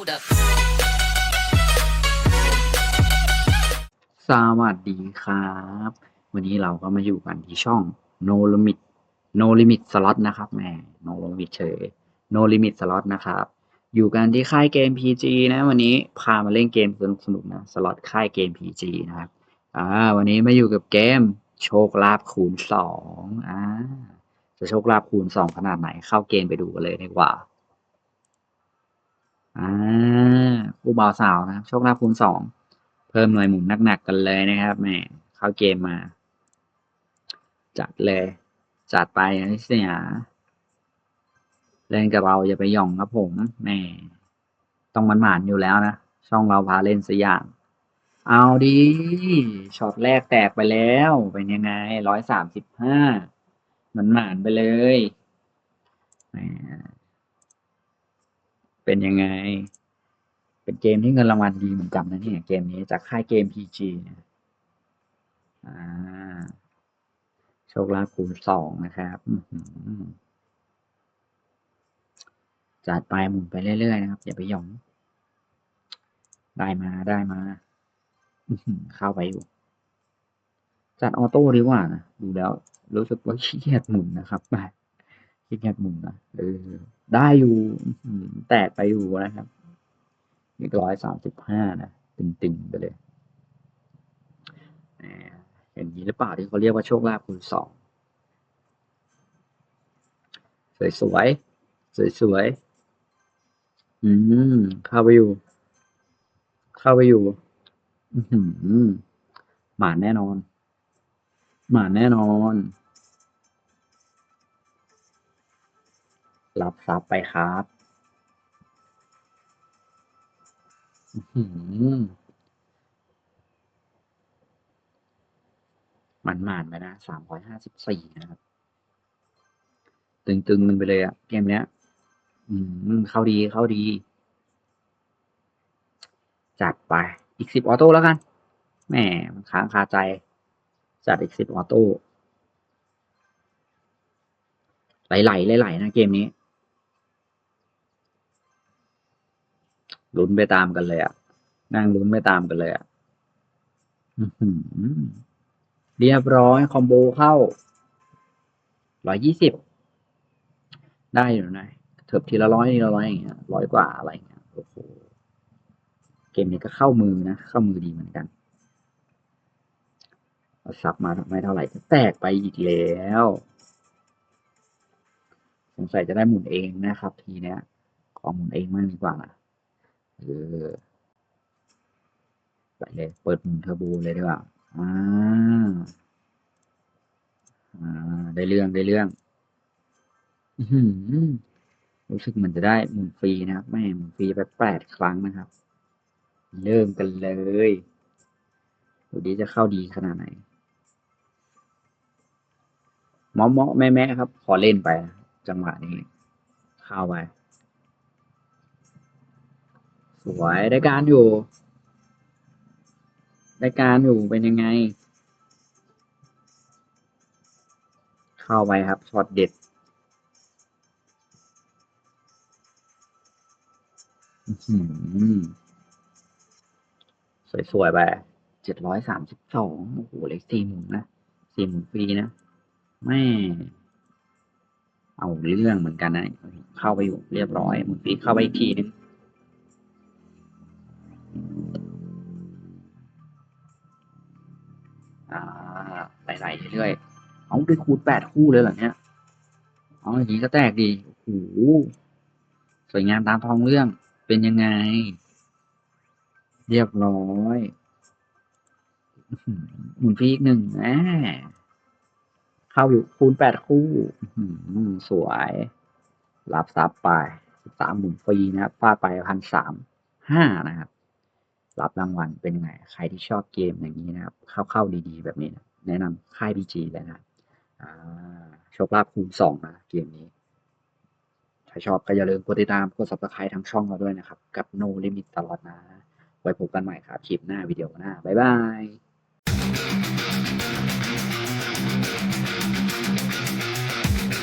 hold up. สวัสดีครับ วันนี้เราก็มาอยู่กันที่ช่อง No Limit No Limit Slot นะครับแหม No Limit เฉย No Limit Slot นะครับ อยู่กันที่ค่ายเกม PG นะวันนี้พามาเล่นเกมสนุกๆนะสล็อตค่ายเกม PG นะครับอ่าวันนี้มาอยู่กับเกมโชคลาภคูณสองอ่าจะโชคลาภคูณสองขนาดไหนเข้าเกมไปดูกันเลยดีกว่า อ่าผู้บ่าวสาวนะครับ โชคลาภคูณสอง เพิ่มหน่วยหมุนหนักๆกันเลยนะครับแหมเข้าเกมมา จัดเลย จัดไปนะเสียเล่นกับเราอย่าไปหย่องครับผมแหมต้องมันหมานอยู่แล้วนะ ช่องเราพาเล่นสอย่างเอาดีช็อตแรกแตกไปแล้ว เป็นยังไงร้อยสามสิบห้ามันหมานไปเลยแหม เป็นยังไง เป็นเกมที่เงินรางวัลดีเหมือนกันนะเนี่ยเกมนี้จากค่ายเกม PG นะอ่าโชคลาภคูณสองนะครับจัดไปหมุนไปเรื่อยๆนะครับ อย่าไปหย่อง ได้มาได้มา เข้าไปอยู่ จัดออโต้ดีกว่านะ ดูแล้วรู้สึกว่าขี้เกียจหมุนนะครับ ไปขี้เกียจหมุนนะเออได้อยู่แตกไปอยู่นะครับอีกร้อยสามสิบห้านะตึงๆไปเลยแหมอย่างนี้หรือเปล่าที่เขาเรียกว่าโชคลาภคูณสองสวยๆสวยๆอืมเข้าไปอยู่ เข้าไปอยู่ อือหือหมาแน่นอน หมาแน่นอน รับทรัพย์ไปครับมันหมานไปนะสามร้อยห้าสิบสี่นะครับ ตึงๆมันไปเลยอะเกมเนี้ย อืม เข้าดีเข้าดี จัดไป อีกสิบออโต้แล้วกัน แหมมันค้างคาใจ จัดอีกสิบออโต้ไหลๆไหลๆนะเกมนี้ ลุ้นไปตามกันเลยอะนั่งลุ้นไปตามกันเลยอะเรียบร้อยคอมโบเข้าร้อยยี่สิบได้อยู่นะเถิบทีละร้อยทีละร้อยอย่างเงี้ยร้อยกว่าอะไรเงี้ยโอ้โหเกมนี้ก็เข้ามือนะ เข้ามือดีเหมือนกันเอาซับมาไม่เท่าไหร่จะแตกไปอีกแล้วสงสัยจะได้หมุนเองนะครับ ทีเนี้ย ขอหมุนเองมากดีกว่านะ เออไปเลยเปิดมุนเทอร์โบเลยดีกว่าอ่าอ่าได้เรื่องได้เรื่องอื้อหือรู้สึกเหมือนจะได้หมุนฟรีนะครับแม่หมุนฟรีไปแปดครั้งนะครับ เริ่มกันเลยดูดีจะเข้าดีขนาดไหนเมาะเมาะแม่แม่ครับ ขอเล่นไป จังหวะนี้ เข้าไป สวยได้การอยู่ ได้การอยู่เป็นยังไง เข้าไปครับช็อตเด็ดอื้อหือสวยๆไปเจ็ดร้อยสามสิบสองโอ้โหเลขสี่หมุนนะสี่หมุนฟรีนะแม่เอาเรื่องเหมือนกันนะ เข้าไปอยู่เรียบร้อยหมุนฟรีเข้าไปอีกทีนึง ไหลๆเรื่อยๆเอาได้คูณแปดคู่เลยเหรอเนี่ยเอาอย่างนี้ก็แตกดีโอ้โหสวยงามตามท้องเรื่องเป็นยังไง เรียบร้อยหมุนฟรีอีกหนึ่งแหมเข้าอยู่คูณแปดคู่สวยรับซับไปสามหมุนฟรีนะครับฟาดไปพันสามห้านะครับ รับรางวัลเป็นไง ใครที่ชอบเกมอย่างนี้นะครับ เข้าๆดีๆ แบบนี้นะ แนะนำค่ายบีจีเลยนะโชคลาภคูณสองนะเกมนี้ ถ้าชอบก็อย่าลืมกดติดตามกด subscribe ทั้งช่องเราด้วยนะครับ กับ No Limit ตลอดนะ ไว้พบกันใหม่ครับ คลิปหน้าวิดีโอหน้า บ๊ายบาย